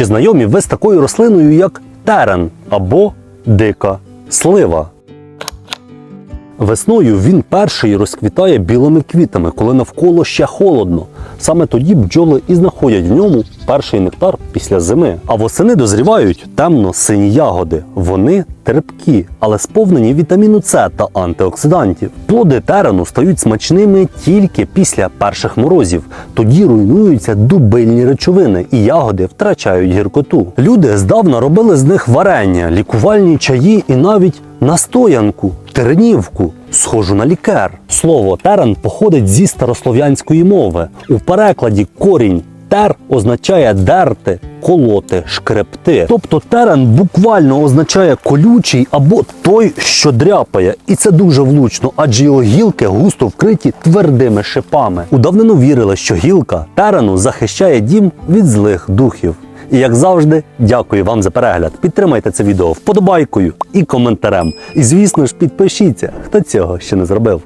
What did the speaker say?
Чи знайомі ви з такою рослиною, як терен або дика слива? Весною він перший розквітає білими квітами, коли навколо ще холодно. Саме тоді бджоли і знаходять в ньому перший нектар після зими. А восени дозрівають темно-сині ягоди. Вони терпкі, але сповнені вітаміну С та антиоксидантів. Плоди терену стають смачними тільки після перших морозів. Тоді руйнуються дубильні речовини, і ягоди втрачають гіркоту. Люди здавна робили з них варення, лікувальні чаї і навіть настоянку, тернівку, схожу на лікер. Слово терен походить зі старослов'янської мови. У перекладі корінь тер означає дерти, колоти, шкребти. Тобто терен буквально означає колючий або той, що дряпає. І це дуже влучно, адже його гілки густо вкриті твердими шипами. У давнину вірили, що гілка терену захищає дім від злих духів. І як завжди, дякую вам за перегляд. Підтримайте це відео вподобайкою і коментарем. І звісно ж, підпишіться, хто цього ще не зробив.